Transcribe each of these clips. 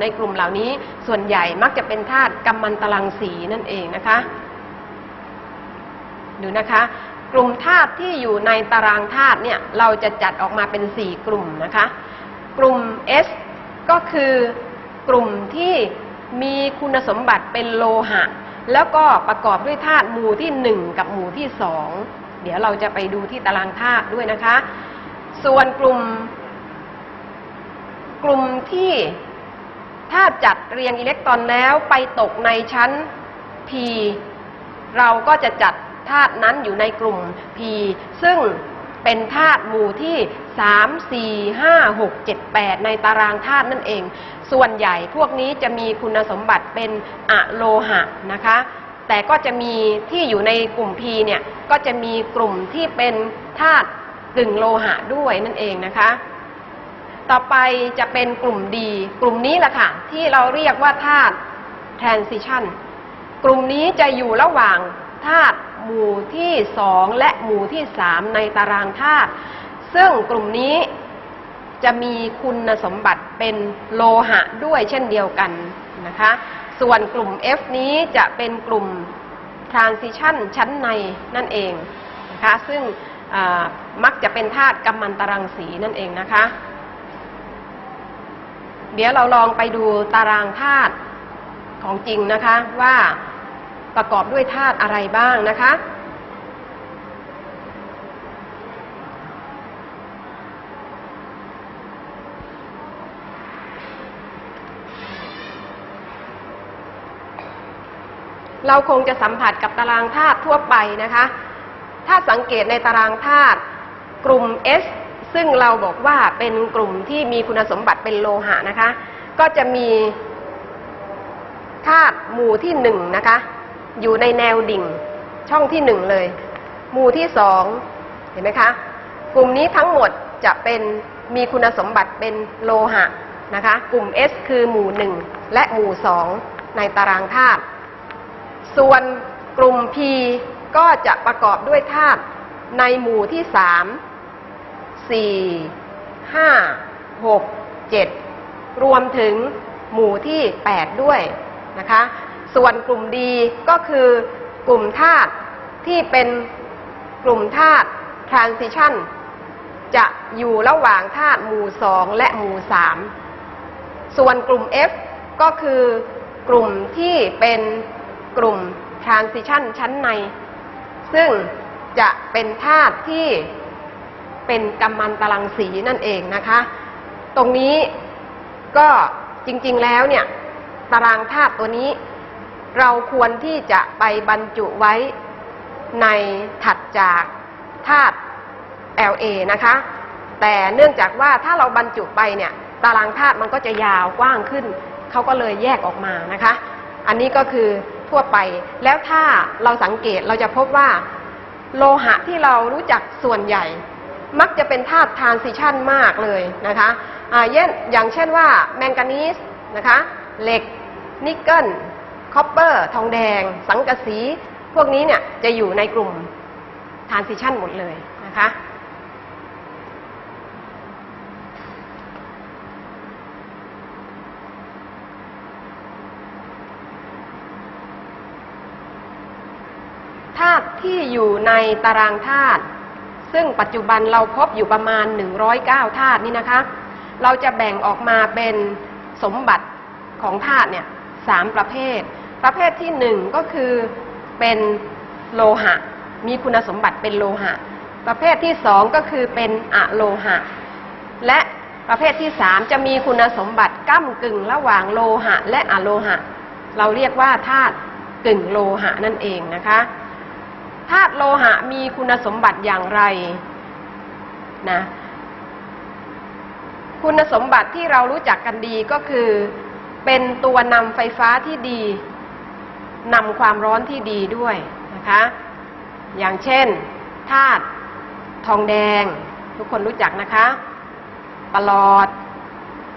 ในกลุ่มเหล่านี้ส่วนใหญ่มักจะเป็นธาตุกัมมันตรังสีนั่นเองนะคะ ดูนะคะ กลุ่มธาตุที่อยู่ในตารางธาตุเนี่ยเราจะจัดออกมาเป็น 4 กลุ่มนะคะ กลุ่ม S ก็คือกลุ่มที่มีคุณสมบัติเป็นโลหะ แล้วก็ประกอบด้วยธาตุหมู่ที่ 1 กับหมู่ที่ 2 เดี๋ยวเราจะไปดูที่ตารางธาตุด้วยนะคะ ส่วนกลุ่มกลุ่มที่ ถ้าจัดเรียงอิเล็กตรอนแล้วไปตกในชั้น P เราก็จะจัดธาตุนั้นอยู่ในกลุ่ม P ซึ่งเป็นธาตุหมู่ที่ 3 4 5 6 7 8 ในตารางธาตุนั่นเอง ส่วนใหญ่พวกนี้จะมีคุณสมบัติเป็นอะโลหะนะคะ แต่ก็จะมีที่อยู่ในกลุ่ม P เนี่ย ก็จะมีกลุ่มที่เป็นธาตุกึ่งโลหะด้วยนั่นเองนะคะ ต่อไปจะเป็นกลุ่มดี กลุ่มนี้แหละค่ะ ที่เราเรียกว่าธาตุ transition กลุ่มนี้จะอยู่ระหว่างธาตุหมู่ที่สองและหมู่ที่สามในตารางธาตุซึ่งกลุ่มนี้จะมีคุณสมบัติเป็นโลหะด้วยเช่นเดียวกันนะคะ ส่วนกลุ่ม F นี้จะเป็นกลุ่ม transition ชั้นในนั่นเองนะคะ ซึ่งมักจะเป็นธาตุกัมมันตรังสีนั่นเองนะคะ เดี๋ยวเราลองไปดูตารางธาตุของจริงนะคะว่าประกอบด้วยธาตุอะไรบ้างนะคะ เราคงจะสัมผัสกับตารางธาตุทั่วไปนะคะ ถ้าสังเกตในตารางธาตุกลุ่ม S ซึ่งเราบอกว่าเป็นกลุ่มที่มีคุณสมบัติเป็นโลหะนะคะ ก็จะมีธาตุหมู่ที่หนึ่งนะคะ อยู่ในแนวดิ่งช่องที่หนึ่งเลย หมู่ที่สองเห็นไหมคะ กลุ่มนี้ทั้งหมดจะเป็นมีคุณสมบัติเป็นโลหะนะคะ กลุ่ม S คือหมู่หนึ่งและหมู่สองในตารางธาตุ ส่วนกลุ่ม P ก็จะประกอบด้วยธาตุในหมู่ที่สาม สี่ห้าหกเจ็ดรวมถึงหมู่ที่แปดด้วยนะคะ ส่วนกลุ่มดีก็คือกลุ่มธาตุที่เป็นกลุ่มธาตุ transition จะอยู่ระหว่างธาตุหมู่สองและหมู่สามส่วนกลุ่ม F ก็คือกลุ่มที่เป็นกลุ่ม transition ชั้นใน ซึ่งจะเป็นธาตุที่ เป็นกัมมันตรังสีนั่นเองนะคะ ตรงนี้ก็จริงๆแล้วเนี่ยตารางธาตุตัวนี้ เราควรที่จะไปบรรจุไว้ในถัดจากธาตุ LA นะคะ แต่เนื่องจากว่าถ้าเราบรรจุไปเนี่ยตารางธาตุมันก็จะยาวกว้างขึ้น เขาก็เลยแยกออกมานะคะ อันนี้ก็คือทั่วไปแล้วถ้าเราสังเกตเราจะพบว่า โลหะที่เรารู้จักส่วนใหญ่ มักจะเป็นธาตุทานซิชันมากเลยนะคะอาเย่นอย่างเช่นว่าแมงกานีสนะคะเหล็ก นิกเกิลคอปเปอร์ ทองแดง สังกะสี พวกนี้เนี่ยจะอยู่ในกลุ่มทานซิชันหมดเลยนะคะธาตุที่อยู่ในตารางธาตุ ซึ่งปัจจุบันเราพบอยู่ประมาณ 109ธาตุนี่นะคะ เราจะแบ่งออกมาเป็นสมบัติของธาตุเนี่ยสามประเภท ประเภทที่หนึ่งก็คือเป็นโลหะ มีคุณสมบัติเป็นโลหะ ประเภทที่สองก็คือเป็นอะโลหะ และประเภทที่สามจะมีคุณสมบัติก้ากึ่งระหว่างโลหะ และอะโลหะ เราเรียกว่าธาตุกึ่งโลหะนั่นเองนะคะ ธาตุโลหะมีคุณสมบัติอย่างไรนะคุณสมบัติที่เรารู้จักกันดีก็คือ เป็นตัวนำไฟฟ้าที่ดีนำความร้อนที่ดีด้วยนะคะ อย่างเช่นธาตุทองแดง ทุกคนรู้จักนะคะปลอด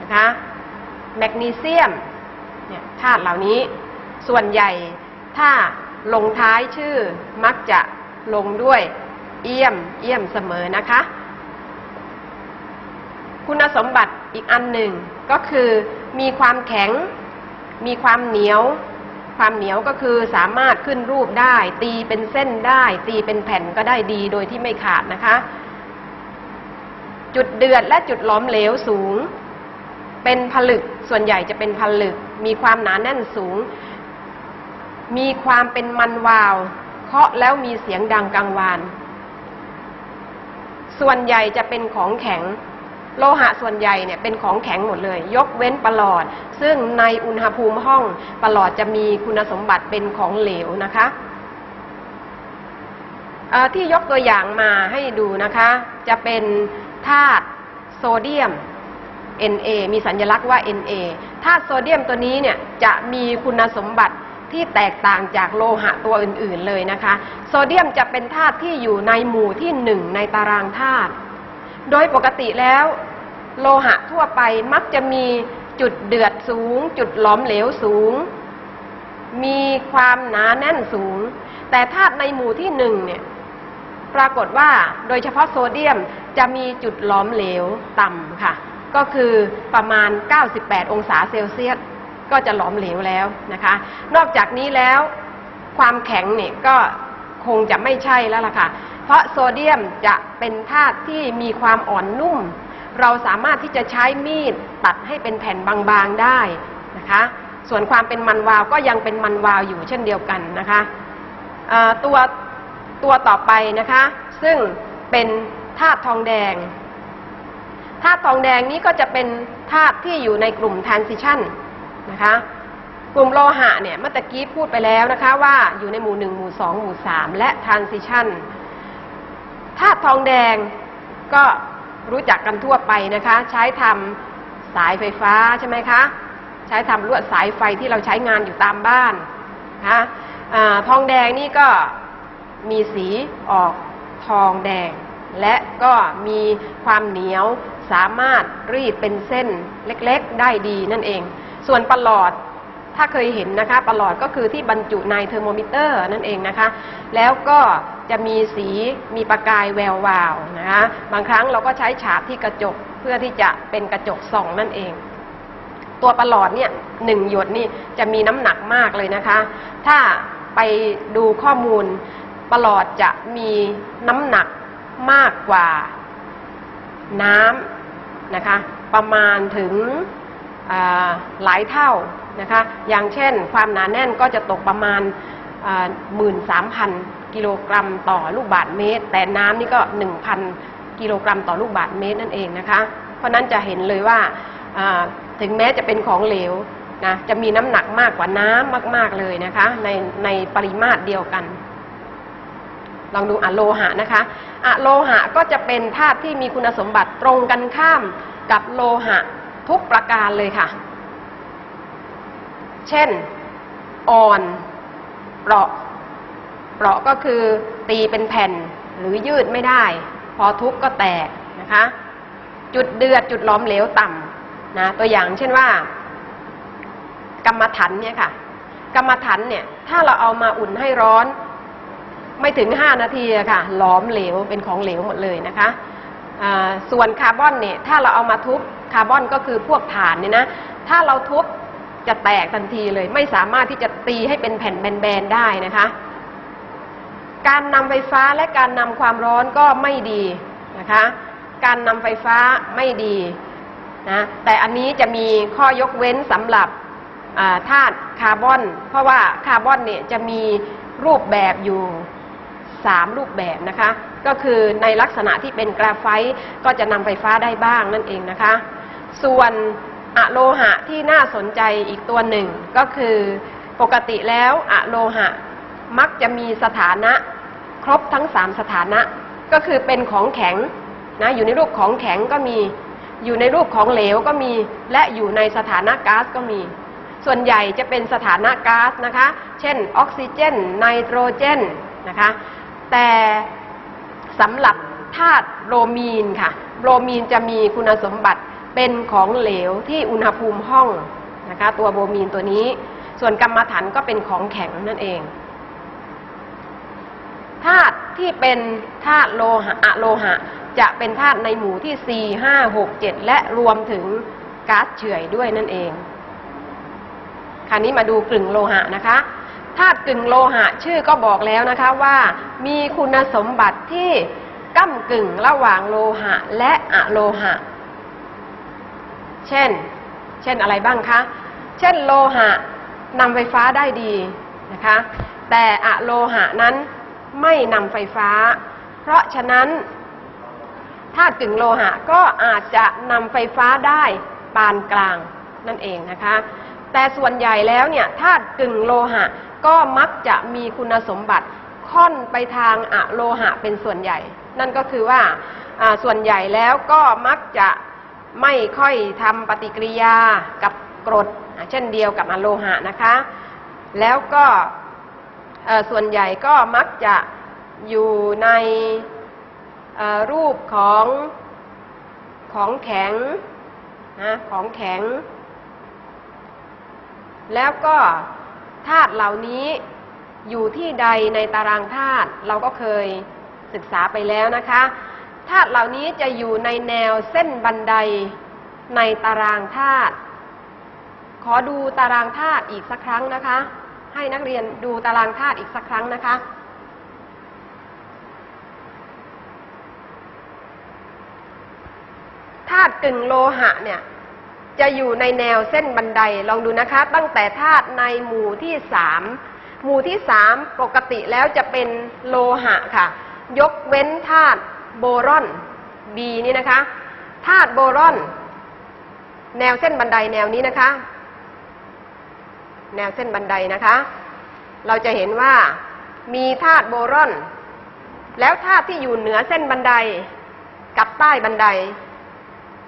นะคะแมกนีเซียมเนี่ยธาตุเหล่านี้ส่วนใหญ่ถ้า ลงท้ายชื่อมักจะลงด้วยเอี่ยมเอี่ยมเสมอนะคะ คุณสมบัติอีกอันหนึ่งก็คือมีความแข็ง มีความเหนียว ความเหนียวก็คือสามารถขึ้นรูปได้ ตีเป็นเส้นได้ ตีเป็นแผ่นก็ได้ดีโดยที่ไม่ขาดนะคะ จุดเดือดและจุดหลอมเหลวสูง เป็นผลึกส่วนใหญ่จะเป็นผลึก มีความหนาแน่นสูง มีความเป็นมันวาว เคาะแล้วมีเสียงดังกังวาน ส่วนใหญ่จะเป็นของแข็ง โลหะส่วนใหญ่เนี่ยเป็นของแข็งหมดเลย ยกเว้นประหลอด ซึ่งในอุณหภูมิห้องประหลอดจะมีคุณสมบัติเป็นของเหลวนะคะที่ยกตัวอย่างมาให้ดูนะคะ จะเป็นธาตุโซเดียม Na มีสัญลักษณ์ว่า Na ธาตุโซเดียมตัวนี้เนี่ยจะมีคุณสมบัติ ที่แตกต่างจากโลหะตัวอื่นๆเลยนะคะ โซเดียมจะเป็นธาตุที่อยู่ในหมู่ที่หนึ่งในตารางธาตุโดยปกติแล้ว โลหะทั่วไปมักจะมีจุดเดือดสูง จุดหลอมเหลวสูง มีความหนาแน่นสูง แต่ธาตุในหมู่ที่หนึ่งเนี่ยปรากฏว่าโดยเฉพาะโซเดียมจะมีจุดหลอมเหลวต่ำค่ะ ก็คือประมาณ 98 องศาเซลเซียส ก็จะหลอมเหลวแล้วนะคะ นอกจากนี้แล้วความแข็งเนี่ยก็คงจะไม่ใช่แล้วล่ะค่ะ เพราะโซเดียมจะเป็นธาตุที่มีความอ่อนนุ่ม เราสามารถที่จะใช้มีดตัดให้เป็นแผ่นบางๆได้นะคะ ส่วนความเป็นมันวาวก็ยังเป็นมันวาวอยู่เช่นเดียวกันนะคะตัวตัวต่อไปนะคะ ซึ่งเป็นธาตุทองแดงธาตุทองแดงนี้ก็จะเป็นธาตุที่อยู่ในกลุ่ม transition นะคะ กลุ่มโลหะเนี่ยเมื่อกี้พูดไปแล้วนะคะว่าอยู่ในหมู่หนึ่งหมู่สองหมู่สามและ transition ธาตุทองแดงก็รู้จักกันทั่วไปนะคะ ใช้ทำสายไฟฟ้าใช่ไหมคะ ใช้ทำลวดสายไฟที่เราใช้งานอยู่ตามบ้านนะคะอทองแดงนี่ก็มีสีออกทองแดง และก็มีความเหนียวสามารถรีดเป็นเส้นเล็กๆ ได้ดีนั่นเอง ส่วนประหลอดถ้าเคยเห็นนะคะประหลอดก็คือที่บรรจุในเทอร์โมมิเตอร์นั่นเองนะคะ แล้วก็จะมีสีมีประกายแวววาวนะคะบางครั้งเราก็ใช้ฉาบที่กระจกเพื่อที่จะเป็นกระจกส่องนั่นเอง ตัวประหลอดเนี่ยหนึ่งหยดนี่จะมีน้ำหนักมากเลยนะคะ ถ้าไปดูข้อมูลประหลอดจะมีน้ำหนักมากกว่าน้ำนะคะ ประมาณถึง หลายเท่านะคะอย่างเช่นความหนาแน่นก็จะตกประมาณหมื่นสามพันกิโลกรัมต่อลูกบาศก์เมตร แต่น้ำนี่ก็หนึ่งพันกิโลกรัมต่อลูกบาศก์เมตรนั่นเองนะคะ เพราะนั้นจะเห็นเลยว่าอ่าถึงแม้จะเป็นของเหลวนะจะมีน้ำหนักมากกว่าน้ำมาก ๆ เลยนะคะในในปริมาตรเดียวกัน ลองดูอะโลหะนะคะอะโลหะก็จะเป็นธาตุที่มีคุณสมบัติตรงกันข้ามกับโลหะ ทุกประการเลยค่ะ เช่น อ่อน เปราะ เปราะก็คือตีเป็นแผ่นหรือยืดไม่ได้ พอทุบก็แตกนะคะ จุดเดือดจุดหลอมเหลวต่ำนะตัวอย่างเช่นว่า กรรมฐานเนี่ยค่ะ กรรมฐานเนี่ยถ้าเราเอามาอุ่นให้ร้อน ไม่ถึงห้านาทีค่ะหลอมเหลวเป็นของเหลวหมดเลยนะคะส่วนคาร์บอนเนี่ยถ้าเราเอามาทุบ คาร์บอนก็คือพวกถ่านเนี่ยนะ ถ้าเราทุบจะแตกทันทีเลย ไม่สามารถที่จะตีให้เป็นแผ่นแบนๆได้นะคะ การนำไฟฟ้าและการนำความร้อนก็ไม่ดีนะคะ การนำไฟฟ้าไม่ดีนะแต่อันนี้จะมีข้อยกเว้นสำหรับธาตุคาร์บอน เพราะว่าคาร์บอนเนี่ยจะมีรูปแบบอยู่สามรูปแบบนะคะ ก็คือในลักษณะที่เป็นกราไฟต์ก็จะนำไฟฟ้าได้บ้างนั่นเองนะคะ ส่วนอะโลหะที่น่าสนใจอีกตัวหนึ่งก็คือปกติแล้วอะโลหะมักจะมีสถานะครบทั้งสามสถานะ ก็คือเป็นของแข็งนะอยู่ในรูปของแข็งก็มี อยู่ในรูปของเหลวก็มี และอยู่ในสถานะก๊าซก็มี ส่วนใหญ่จะเป็นสถานะก๊าซนะคะ เช่นออกซิเจนไนโตรเจนนะคะ แต่สำหรับธาตุโบรมีนค่ะ โบรมีนจะมีคุณสมบัติ เป็นของเหลวที่อุณหภูมิห้องนะคะตัวโบมีนตัวนี้ ส่วนกรรมฐานก็เป็นของแข็งนั่นเองธาตุที่เป็นธาตุโลหะอะโลหะ จะเป็นธาตุในหมู่ที่ 4 5 6 7 และรวมถึงก๊าซเฉื่อยด้วยนั่นเองคราวนี้มาดูกลึงโลหะนะคะธาตุกึ่งโลหะชื่อก็บอกแล้วนะคะว่ามีคุณสมบัติที่ก้ากึ่งระหว่างโลหะและอะโลหะ เช่น เช่นอะไรบ้างคะ เช่นโลหะนำไฟฟ้าได้ดีนะคะ แต่อะโลหะนั้นไม่นำไฟฟ้า เพราะฉะนั้นธาตุกึ่งโลหะก็อาจจะนำไฟฟ้าได้ปานกลางนั่นเองนะคะ แต่ส่วนใหญ่แล้วเนี่ยธาตุกึ่งโลหะก็มักจะมีคุณสมบัติค่อนไปทางอะโลหะเป็นส่วนใหญ่ นั่นก็คือว่าอ่าส่วนใหญ่แล้วก็มักจะ ไม่ค่อยทำปฏิกิริยากับกรดเช่นเดียวกับอโลหะนะคะ แล้วก็ส่วนใหญ่ก็มักจะอยู่ในรูปของของแข็งนะของแข็ง แล้วก็ธาตุเหล่านี้อยู่ที่ใดในตารางธาตุเราก็เคยศึกษาไปแล้วนะคะ ธาตุเหล่านี้จะอยู่ในแนวเส้นบันไดในตารางธาตุขอดูตารางธาตุอีกสักครั้งนะคะ ให้นักเรียนดูตารางธาตุอีกสักครั้งนะคะ ธาตุกึ่งโลหะเนี่ย จะอยู่ในแนวเส้นบันไดลองดูนะคะ ตั้งแต่ธาตุในหมู่ที่สามหมู่ที่สามปกติแล้วจะเป็นโลหะค่ะ ยกเว้นธาตุ โบรอน B นี่นะคะธาตุโบรอน แนวเส้นบันไดแนวนี้นะคะ แนวเส้นบันไดนะคะ เราจะเห็นว่ามีธาตุโบรอน แล้วธาตุที่อยู่เหนือเส้นบันไดกับใต้บันได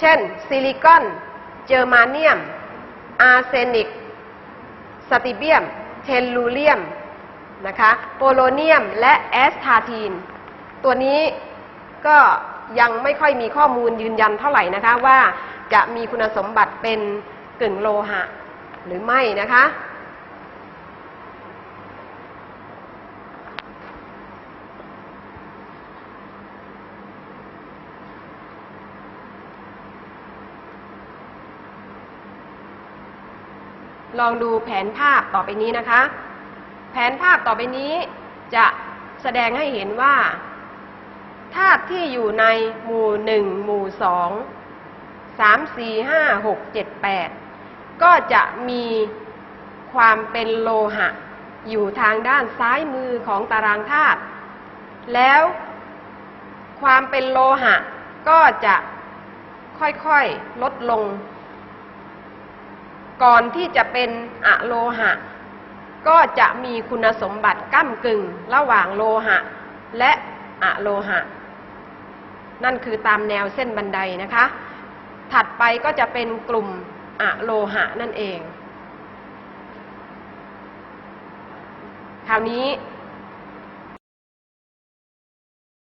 เช่น ซิลิคอน เจอร์มาเนียม อาร์เซนิก สติเบียม เทลลูเรียมนะคะโพโลเนียม และแอสทาทีน ตัวนี้ ก็ยังไม่ค่อยมีข้อมูลยืนยันเท่าไหร่นะคะว่าจะมีคุณสมบัติเป็นกึ่งโลหะหรือไม่นะคะ ลองดูแผนภาพต่อไปนี้นะคะ แผนภาพต่อไปนี้จะแสดงให้เห็นว่า ธาตุที่อยู่ในหมู่หนึ่งหมู่สองสามสี่ห้าหกเจ็ดแปดก็จะมีความเป็นโลหะ อยู่ทางด้านซ้ายมือของตารางธาตุแล้วความเป็นโลหะก็จะค่อยๆลดลง ก่อนที่จะเป็นอะโลหะ ก็จะมีคุณสมบัติก้ากึ่งระหว่างโลหะ และอะโลหะ นั่นคือตามแนวเส้นบันไดนะคะ ถัดไปก็จะเป็นกลุ่มอะโลหะนั่นเอง คราวนี้